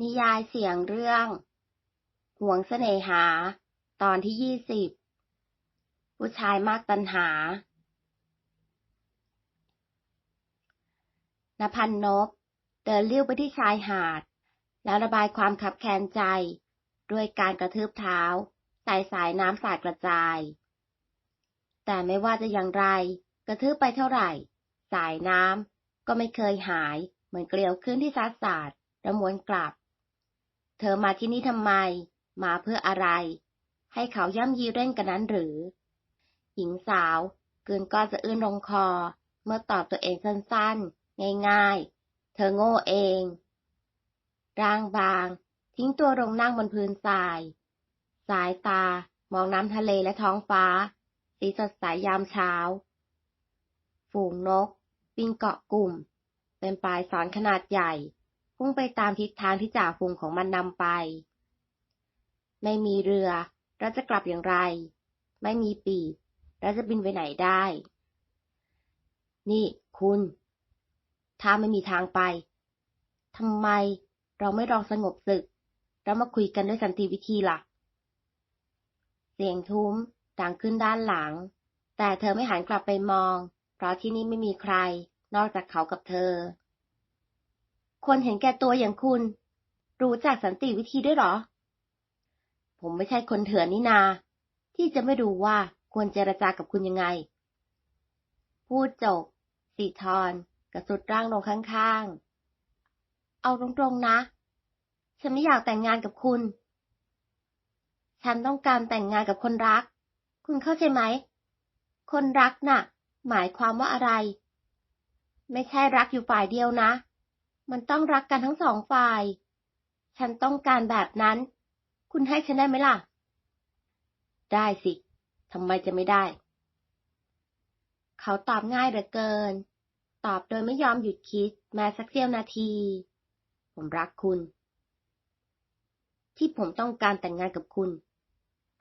นิยายเสียงเรื่อง ห่วงเสน่หา ตอนที่ยี่สิบ ผู้ชายมากตัญหานพันนบเดินเลี้ยวไปที่ชายหาด แล้วระบายความขับแค้นใจ ด้วยการกระทืบเท้า ใส่สายน้ำสาดกระจาย แต่ไม่ว่าจะอย่างไร กระทืบไปเท่าไหร่ สายน้ำก็ไม่เคยหายเหมือนเกลียวขึ้นที่ซัดสาดแล้วม้วนกลับ เธอมาที่นี่ทำไม มาเพื่ออะไร ให้เขาย่ำยีเร่งกันนั้นหรือ หญิงสาวเกินก็จะอื้นลงคอ เมื่อตอบตัวเองสั้นๆ ง่ายๆ เธอโง่เอง ร่างบาง ทิ้งตัวลงนั่งบนพื้นทราย สายตามองน้ำทะเลและท้องฟ้า สีสดใสยามเช้า ฝูงนกบินเกาะกลุ่ม เป็นปลายสอนขนาดใหญ่ พุ่งไปตามทิศทางที่จ่าฝูงของมันนำไป ไม่มีเรือ เราจะกลับอย่างไร ไม่มีปีกเราจะบินไปไหนได้ นี่คุณ ถ้าไม่มีทางไปทำไมเราไม่ลองสงบศึกแล้วมาคุยกันด้วยสันติวิธีละ่ะ เสียงทุ้มดังขึ้นด้านหลัง แต่เธอไม่หันกลับไปมอง เพราะที่นี่ไม่มีใคร นอกจากเขากับเธอ คนเห็นแก่ตัวอย่างคุณ รู้จักสันติวิธีด้วยหรอ ผมไม่ใช่คนเถื่อนนี่นา ที่จะไม่รู้ว่าควรเจรจากับคุณยังไง พูดจบ สีทอนกระสุดร่างลงข้างๆ เอาตรงๆนะ ฉันไม่อยากแต่งงานกับคุณ ฉันต้องการแต่งงานกับคนรัก คุณเข้าใจไหม คนรักนะ่ะ หมายความว่าอะไร ไม่ใช่รักอยู่ฝ่ายเดียวนะ มันต้องรักกันทั้งสองฝ่าย ฉันต้องการแบบนั้น คุณให้ฉันได้ไหมล่ะ ได้สิ ทำไมจะไม่ได้ เขาตอบง่ายเหลือเกิน ตอบโดยไม่ยอมหยุดคิดแม้สักเสี้ยวนาที ผมรักคุณ ที่ผมต้องการแต่งงานกับคุณ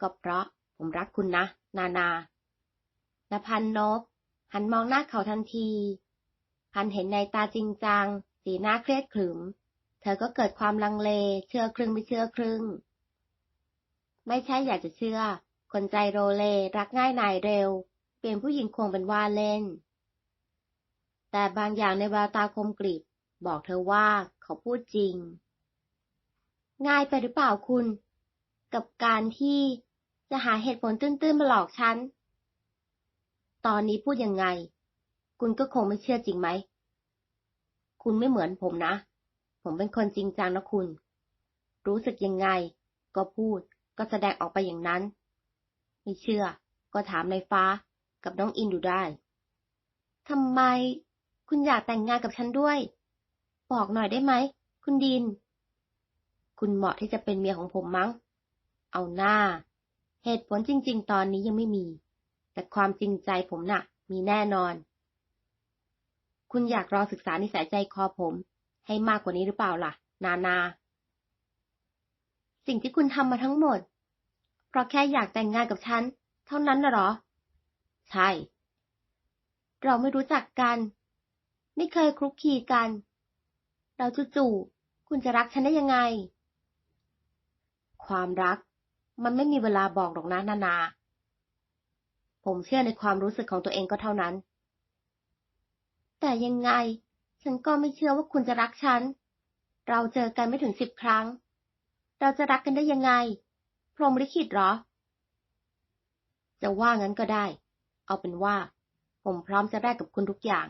ก็เพราะผมรักคุณนะ นานานพันนบหันมองหน้าเขาทันที พันเห็นในตาจริงจัง สีหน้าเครียดขรึม เธอก็เกิดความลังเล เชื่อครึ่งไม่เชื่อครึ่ง ไม่ใช่อยากจะเชื่อ คนใจโรเล รักง่ายนายเร็ว เปลี่ยนผู้หญิงคงเป็นว่าเล่น แต่บางอย่างในแววตาคมกริบบอกเธอว่าเขาพูดจริง ง่ายไปหรือเปล่าคุณ กับการที่จะหาเหตุผลตื้นๆมาหลอกฉัน ตอนนี้พูดยังไง คุณก็คงไม่เชื่อจริงไหม คุณไม่เหมือนผมนะ ผมเป็นคนจริงจังนะคุณ รู้สึกยังไง ก็พูด ก็แสดงออกไปอย่างนั้น ไม่เชื่อ ก็ถามในฟ้ากับน้องอินดูได้ทำไม คุณอยากแต่งงานกับฉันด้วย บอกหน่อยได้ไหม คุณดิน คุณเหมาะที่จะเป็นเมียของผมมั้ง เอาหน้า เหตุผลจริง ๆ ตอนนี้ยังไม่มี แต่ความจริงใจผมนะ่ะ มีแน่นอน คุณอยากรอศึกษานิสัยใจคอผม ให้มากกว่านี้หรือเปล่าล่ะ นานา สิ่งที่คุณทำมาทั้งหมด เพราะแค่อยากแต่งงานกับฉัน เท่านั้นน่ะหรอ ใช่ เราไม่รู้จักกัน ไม่เคยคลุกคลีกัน เราจู่ๆคุณจะรักฉันได้ยังไง ความรัก มันไม่มีเวลาบอกหรอกนะนานา ผมเชื่อในความรู้สึกของตัวเองก็เท่านั้น แต่ยังไง ฉันก็ไม่เชื่อว่าคุณจะรักฉัน เราเจอกันไม่ถึงสิบครั้ง เราจะรักกันได้ยังไง พรหมลิขิตหรอ จะว่างั้นก็ได้ เอาเป็นว่า ผมพร้อมจะได้กับคุณทุกอย่าง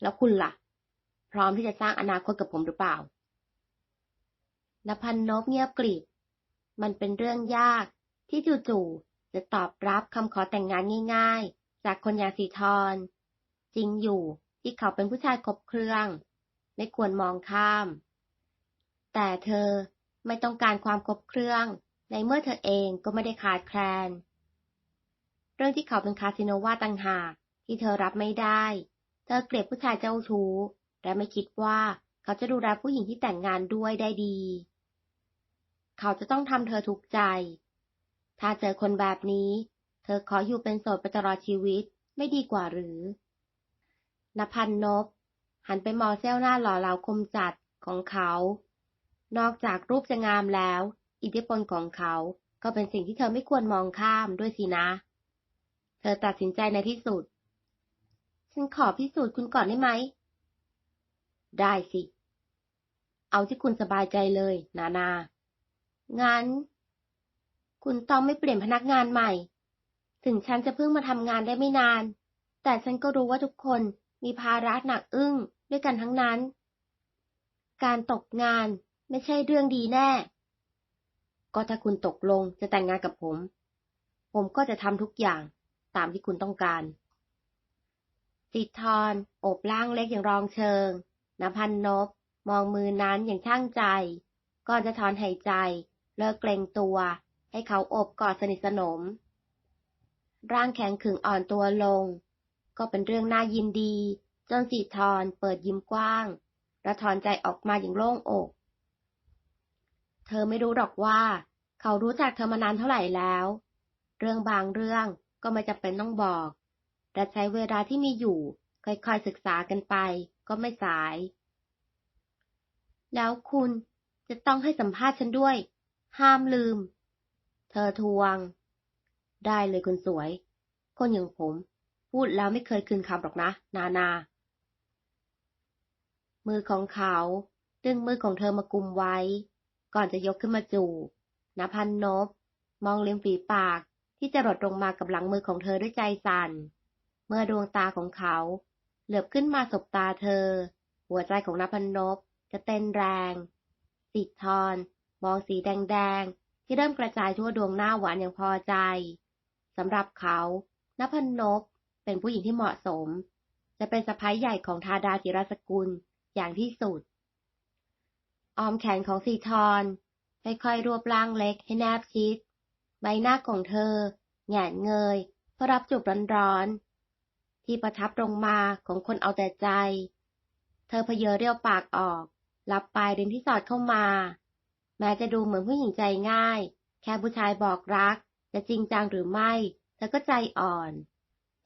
แล้วคุณละ่ะ พร้อมที่จะสร้างอนาคตกับผมหรือเปล่านพันนบเงียบกริบ มันเป็นเรื่องยากที่จู่ๆจะตอบรับคำขอแต่งงานง่าย ๆ จากคนอย่างสีทร จริงอยู่ ที่เขาเป็นผู้ชายคบเครื่อง ไม่ควรมองข้าม แต่เธอไม่ต้องการความคบเครื่อง ในเมื่อเธอเองก็ไม่ได้ขาดแคลน เรื่องที่เขาเป็นคาสิโนว่าตังหากที่เธอรับไม่ได้ เธอเกลียดผู้ชายเจ้าชู้ และไม่คิดว่าเขาจะดูแลผู้หญิงที่แต่งงานด้วยได้ดี เขาจะต้องทำเธอถูกใจ ถ้าเจอคนแบบนี้ เธอขออยู่เป็นโสดไปตลอดชีวิตไม่ดีกว่าหรือ นพันนบ หันไปมองเซลหน้าหล่อเหลาคมจัดของเขา นอกจากรูปจะงามแล้ว อิทธิพลของเขาก็เป็นสิ่งที่เธอไม่ควรมองข้ามด้วยสินะ เธอตัดสินใจในที่สุด ฉันขอพิสูจน์คุณก่อนได้ไหม ได้สิ เอาที่คุณสบายใจเลย นานา งั้น คุณต้องไม่เปลี่ยนพนักงานใหม่ ถึงฉันจะเพิ่งมาทำงานได้ไม่นาน แต่ฉันก็รู้ว่าทุกคน มีภาระหนักอึ้งด้วยกันทั้งนั้น การตกงานไม่ใช่เรื่องดีแน่ ก็ถ้าคุณตกลงจะแต่งงานกับผม ผมก็จะทำทุกอย่างตามที่คุณต้องการสิทธรโอบร่างเล็กอย่างรองเชิงนพันนบมองมือนั้นอย่างช่างใจ ก่อนจะถอนหายใจ เลิกเกรงตัว ให้เขาโอบกอดสนิทสนม ร่างแข็งขึงอ่อนตัวลง ก็เป็นเรื่องน่ายินดี จนสิทรเปิดยิ้มกว้าง และถอนใจออกมาอย่างโล่งอก เธอไม่รู้หรอกว่า เขารู้จักเธอมานานเท่าไหร่แล้ว เรื่องบางเรื่องก็ไม่จำเป็นต้องบอกแต่ใช้เวลาที่มีอยู่ ค่อยๆศึกษากันไป ก็ไม่สาย แล้วคุณจะต้องให้สัมภาษณ์ฉันด้วย ห้ามลืม เธอทวง ได้เลยคนสวย คนอย่างผม พูดแล้วไม่เคยคืนคำหรอกนะ นานา มือของเขา ดึงมือของเธอมากุมไว้ ก่อนจะยกขึ้นมาจูบนพันนบ มองเลียมฝีปากที่จะหลดลงมากับหลังมือของเธอด้วยใจสั่น เมื่อดวงตาของเขา เหลือบขึ้นมาสบตาเธอ หัวใจของนพันนบจะเต้นแรง สิทธรมองสีแดงๆ ที่เริ่มกระจายทั่วดวงหน้าหวานอย่างพอใจสำหรับเขานพันนบ เป็นผู้หญิงที่เหมาะสม จะเป็นสะพ้ายใหญ่ของทาดาจิรสกุลอย่างที่สุด ออมแขนของสีทรค่อยๆรวบร่างเล็กให้แนบชิด ใบหน้าของเธอแงนเงยเพื่อรับจูบร้อนๆที่ประทับลงมาของคนเอาแต่ใจ เธอเพเยอเรียวปากออกรับปลายดินที่สอดเข้ามา แม้จะดูเหมือนผู้หญิงใจง่าย แค่ผู้ชายบอกรัก จะจริงจังหรือไม่ เธอก็ใจอ่อน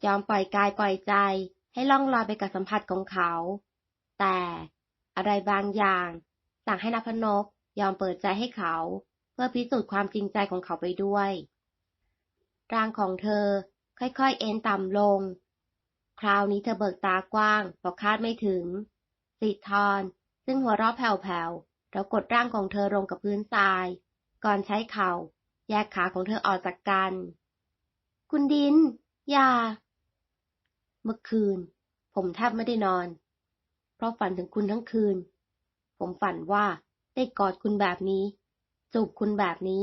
ยอมปล่อยกายปล่อยใจให้ล่องลอยไปกับสัมผัสของเขา แต่อะไรบางอย่างสั่งให้นพนกยอมเปิดใจให้เขา เพื่อพิสูจน์ความจริงใจของเขาไปด้วย ร่างของเธอค่อยๆเอ็นต่ำลง คราวนี้เธอเบิกตากว้างเพราะคาดไม่ถึงสิทรซึ่งหัวเราะแผ่วๆแล้วกดร่างของเธอลงกับพื้นทราย ก่อนใช้เข่า แยกขาของเธอออกจากกัน คุณดิน อย่า เมื่อคืน ผมแทบไม่ได้นอน เพราะฝันถึงคุณทั้งคืน ผมฝันว่าได้กอดคุณแบบนี้ จูบคุณแบบนี้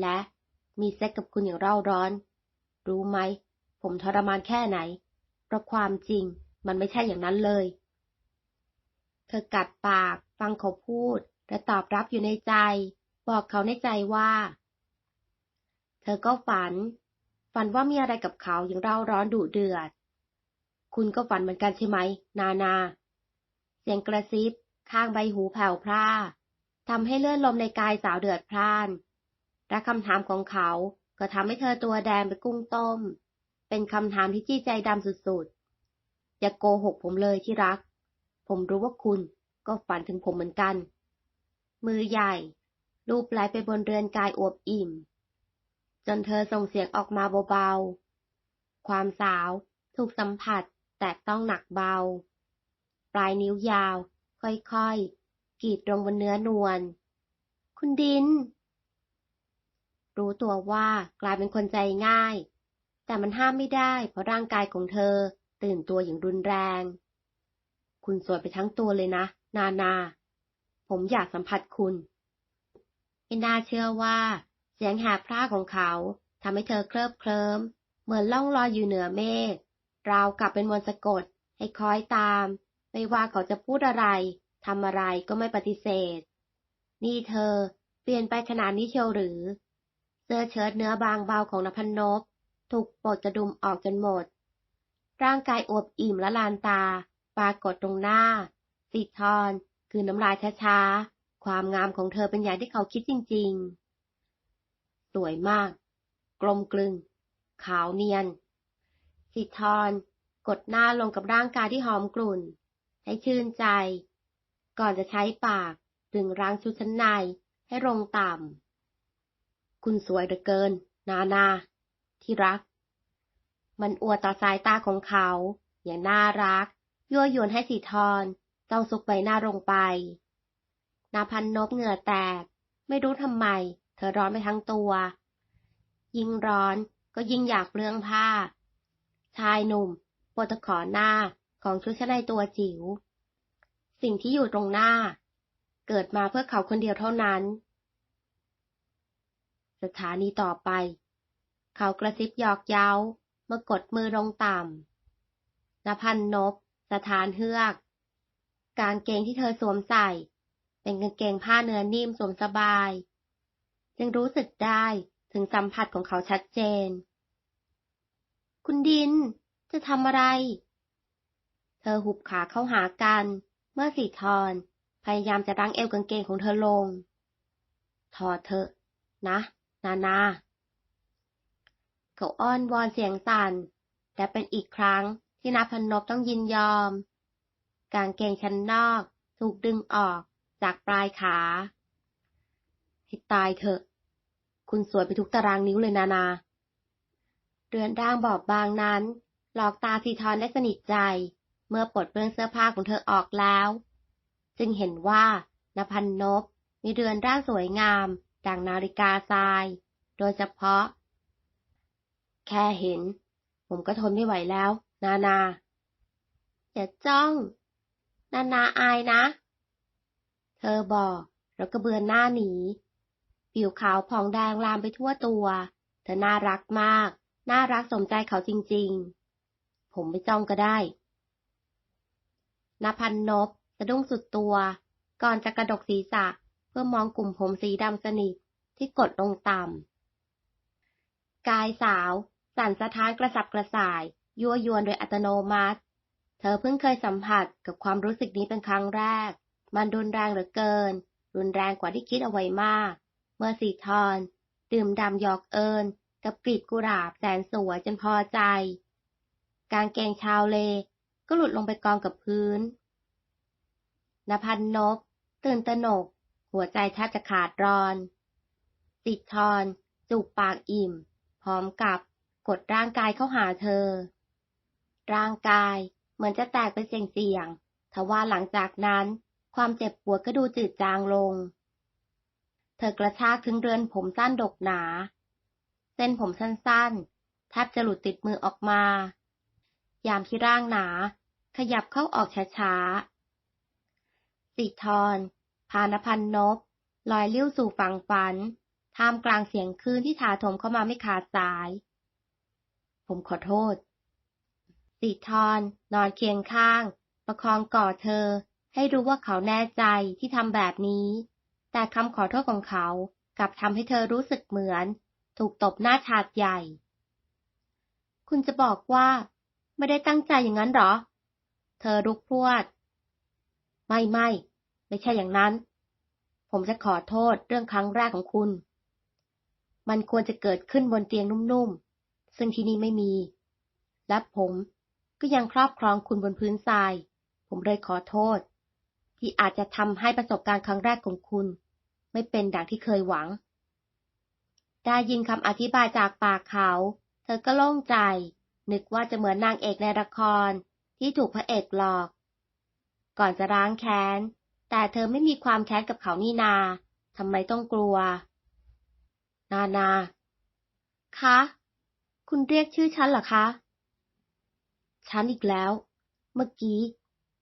และมีเซ็กกับคุณอย่างเร่าร้อน รู้ไหม ผมทรมานแค่ไหน เพราะความจริงมันไม่ใช่อย่างนั้นเลย เธอกัดปากฟังเขาพูด และตอบรับอยู่ในใจ บอกเขาในใจว่า เธอก็ฝัน ฝันว่ามีอะไรกับเขาอย่างเร่าร้อนดุเดือด คุณก็ฝันเหมือนกันใช่ไหม นานา เสียงกระซิบ ข้างใบหูแผ่วพร่าทำให้เลื่อนลมในกายสาวเดือดพล่าน และคำถามของเขาก็ทำให้เธอตัวแดงไปกุ้งต้ม เป็นคำถามที่จี้ใจดำสุดๆ อย่าโกหกผมเลยที่รัก ผมรู้ว่าคุณก็ฝันถึงผมเหมือนกัน มือใหญ่ลูบไหลไปบนเรือนกายอวบอิ่ม จนเธอส่งเสียงออกมาเบาๆ ความสาว ถูกสัมผัส แต่ต้องหนักเบา ปลายนิ้วยาว ค่อยๆกรีดตรงบนเนื้อนวล คุณดิน รู้ตัวว่ากลายเป็นคนใจง่าย แต่มันห้ามไม่ได้เพราะร่างกายของเธอตื่นตัวอย่างรุนแรง คุณสวยไปทั้งตัวเลยนะ นานา ผมอยากสัมผัสคุณไม่น่าเชื่อว่า เสียงแหบพร่าของเขาทำให้เธอเคลิบเคลิ้ม เหมือนล่องลอยอยู่เหนือเมฆ ราวกับเป็นมนต์สะกด ให้คอยตาม ไม่ว่าเขาจะพูดอะไรทำอะไรก็ไม่ปฏิเสธ นี่เธอ เปลี่ยนไปขนาดนี้เชียวหรือ เสื้อเชิ้ตเนื้อบางเบาของนพันนบถูกปลดกระดุมออกจนหมด ร่างกายอวบอิ่มและลานตา ปรากฏตรงหน้าสิทอนคือน้ำลายช้าๆ ความงามของเธอเป็นอย่างที่เขาคิดจริงๆ สวยมาก กลมกลึง ขาวเนียน สิทอนกดหน้าลงกับร่างกายที่หอมกลุ่น ให้ชื่นใจ ก่อนจะใช้ปากดึงรังชุดชั้นในให้ลงต่ำ คุณสวยเหลือเกิน นานา ที่รัก มันอวดต่อสายตาของเขา อย่างน่ารัก ยั่วยวนให้สีทรต้องซุกใบหน้าลงไป นาพันนบเหงื่อแตก ไม่รู้ทำไม เธอร้อนไปทั้งตัว ยิ่งร้อนก็ยิ่งอยากเปลืองผ้า ชายหนุ่มปวดตะขอหน้าของชุดชั้นในตัวจิ๋ว สิ่งที่อยู่ตรงหน้า เกิดมาเพื่อเขาคนเดียวเท่านั้น สถานีต่อไป เขากระซิบหยอกเย้าเมื่อกดมือลงต่ำนพันนบสถานเฮือก กางเกงที่เธอสวมใส่ เป็นกางเกงผ้าเนื้อนิ่มสวมสบาย จึงรู้สึกได้ถึงสัมผัสของเขาชัดเจน คุณดิน จะทำอะไร เธอหุบขาเข้าหากัน เมื่อสีทอนพยายามจะรั้งเอวกางเกงของเธอลง ถอดเถอะ นะ นานา เขาอ้อนวอนเสียงสั่นแต่เป็นอีกครั้งที่นาพันนบต้องยินยอม กางเกงชั้นนอกถูกดึงออกจากปลายขาให้ตายเถอะ คุณสวยไปทุกตารางนิ้วเลยนานา เรือนร่างบอบบางนั้น หลอกตาสีทอนได้สนิทใจ เมื่อปลดเปลื้องเสื้อผ้าของเธอออกแล้ว จึงเห็นว่านพันนบมีเรือนร่างสวยงาม ดังนาฬิกาทราย โดยเฉพาะ แค่เห็น ผมก็ทนไม่ไหวแล้ว นานาอย่าจ้อง นานาอายนะ เธอบอกแล้วก็เบือนหน้าหนี ผิวขาวผ่องแดงลามไปทั่วตัว เธอน่ารักมาก น่ารักสมใจเขาจริงๆ ผมไม่จ้องก็ได้นพันนบสะดุ้งสุดตัว ก่อนจะกระดกศีรษะเพื่อมองกลุ่มผมสีดำสนิทที่กดลงต่ำ กายสาว สั่นสะท้านกระสับกระส่าย ยั่วยวนโดยอัตโนมัติ เธอเพิ่งเคยสัมผัสกับความรู้สึกนี้เป็นครั้งแรก มันรุนแรงเหลือเกิน รุนแรงกว่าที่คิดเอาไว้มาก เมื่อสีทอน ดื่มดำหยอกเอิญ กับกลีบกุหลาบแสนสวยจนพอใจ กางเกงชาวเลก็หลุดลงไปกองกับพื้นนพันนบตื่นตระหนก หัวใจแทบจะขาดรอนสิทรจูบปากอิ่ม พร้อมกับกดร่างกายเข้าหาเธอ ร่างกายเหมือนจะแตกเป็นเสี่ยงๆทว่าหลังจากนั้น ความเจ็บปวดก็ดูจืดจางลง เธอกระชากถึงเรือนผมสั้นดกหนา เส้นผมสั้นๆ แทบจะหลุดติดมือออกมา ยามที่ร่างหนา ขยับเข้าออกช้าๆสิทรพานพันนบลอยเลี้ยวสู่ฝั่งฝันท่ามกลางเสียงคลื่นที่ถาโถมเข้ามาไม่ขาดสาย ผมขอโทษสิทรนอนเคียงข้าง ประคองกอดเธอ ให้รู้ว่าเขาแน่ใจที่ทำแบบนี้ แต่คำขอโทษของเขากลับทำให้เธอรู้สึกเหมือน ถูกตบหน้าฉาดใหญ่ คุณจะบอกว่า ไม่ได้ตั้งใจอย่างนั้นหรอ เธอรุกพรวด ไม่ไม่ไม่ใช่อย่างนั้น ผมจะขอโทษเรื่องครั้งแรกของคุณ มันควรจะเกิดขึ้นบนเตียงนุ่มๆ ซึ่งที่นี่ไม่มี และผมก็ยังครอบครองคุณบนพื้นทราย ผมเลยขอโทษ ที่อาจจะทำให้ประสบการณ์ครั้งแรกของคุณ ไม่เป็นดังที่เคยหวัง ได้ยินคำอธิบายจากปากเขา เธอก็โล่งใจ นึกว่าจะเหมือนนางเอกในละครที่ถูกพระเอกหลอก ก่อนจะร้างแค้น แต่เธอไม่มีความแค้นกับเขานี่นา ทำไมต้องกลัว นานา คะ คุณเรียกชื่อฉันเหรอคะ ฉันอีกแล้ว เมื่อกี้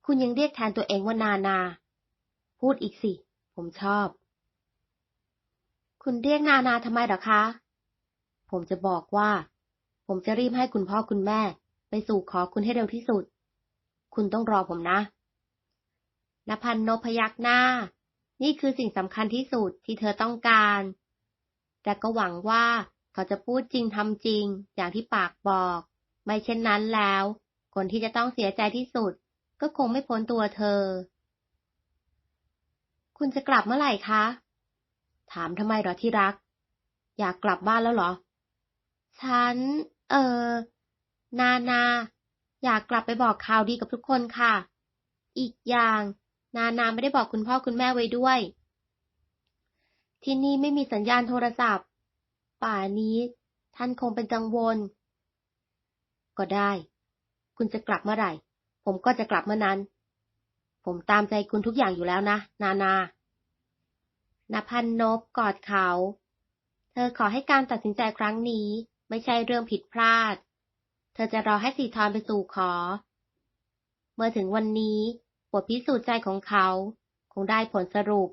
คุณยังเรียกแทนตัวเองว่านานา พูดอีกสิ ผมชอบ คุณเรียกนานาทำไมหรอคะ ผมจะบอกว่า ผมจะรีบให้คุณพ่อคุณแม่ ไปสู่ขอคุณให้เร็วที่สุด คุณต้องรอผมนะนพันนพยักหน้า นี่คือสิ่งสำคัญที่สุดที่เธอต้องการ แต่ก็หวังว่าเขาจะพูดจริงทำจริง อย่างที่ปากบอก ไม่เช่นนั้นแล้ว คนที่จะต้องเสียใจที่สุด ก็คงไม่พ้นตัวเธอ คุณจะกลับเมื่อไหร่คะ ถามทำไมหรอที่รัก อยากกลับบ้านแล้วเหรอ ฉัน เออ นานา อยากกลับไปบอกข่าวดีกับทุกคนค่ะ อีกอย่าง นานาไม่ได้บอกคุณพ่อคุณแม่ไว้ด้วย ที่นี่ไม่มีสัญญาณโทรศัพท์ ป่านี้ท่านคงเป็นกังวล ก็ได้ คุณจะกลับเมื่อไหร่ ผมก็จะกลับเมื่อนั้น ผมตามใจคุณทุกอย่างอยู่แล้วนะ นานา นพันนบกอดเขา เธอขอให้การตัดสินใจครั้งนี้ไม่ใช่เรื่องผิดพลาด เธอจะรอให้สีทอนไปสู่ขอ เมื่อถึงวันนี้บทพิสูจน์ใจของเขา คงได้ผลสรุป